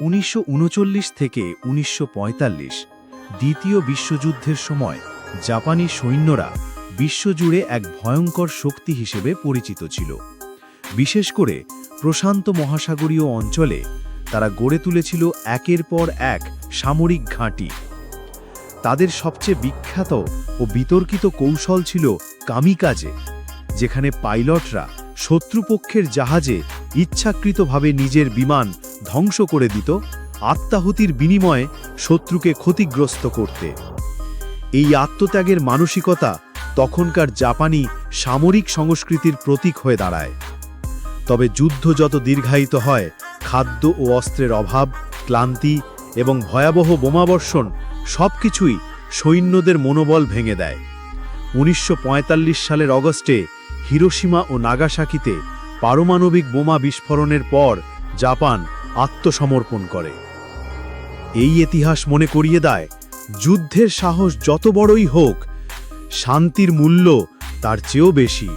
উনিশশো উনচল্লিশ থেকে উনিশশো পঁয়তাল্লিশ, দ্বিতীয় বিশ্বযুদ্ধের সময় জাপানি সৈন্যরা বিশ্বজুড়ে এক ভয়ঙ্কর শক্তি হিসেবে পরিচিত ছিল। বিশেষ করে প্রশান্ত মহাসাগরীয় অঞ্চলে তারা গড়ে তুলেছিল একের পর এক সামরিক ঘাঁটি। তাদের সবচেয়ে বিখ্যাত ও বিতর্কিত কৌশল ছিল কামিকাজে, যেখানে পাইলটরা শত্রুপক্ষের জাহাজে ইচ্ছাকৃতভাবে নিজের বিমান ধ্বংস করে দিত আত্মাহুতির বিনিময়ে শত্রুকে ক্ষতিগ্রস্ত করতে। এই আত্মত্যাগের মানসিকতা তখনকার জাপানি সামরিক সংস্কৃতির প্রতীক হয়ে দাঁড়ায়। তবে যুদ্ধ যত দীর্ঘায়িত হয়, খাদ্য ও অস্ত্রের অভাব, ক্লান্তি এবং ভয়াবহ বোমাবর্ষণ সবকিছুই সৈন্যদের মনোবল ভেঙে দেয়। উনিশশো পঁয়তাল্লিশ সালের অগস্টে হিরোশিমা ও নাগাসাকিতে পারমাণবিক বোমা বিস্ফোরণের পর জাপান আত্মসমর্পণ করে। এই ইতিহাস মনে করিয়ে দেয়, যুদ্ধের সাহস যত বড়ই হোক, শান্তির মূল্য তার চেয়েও বেশি।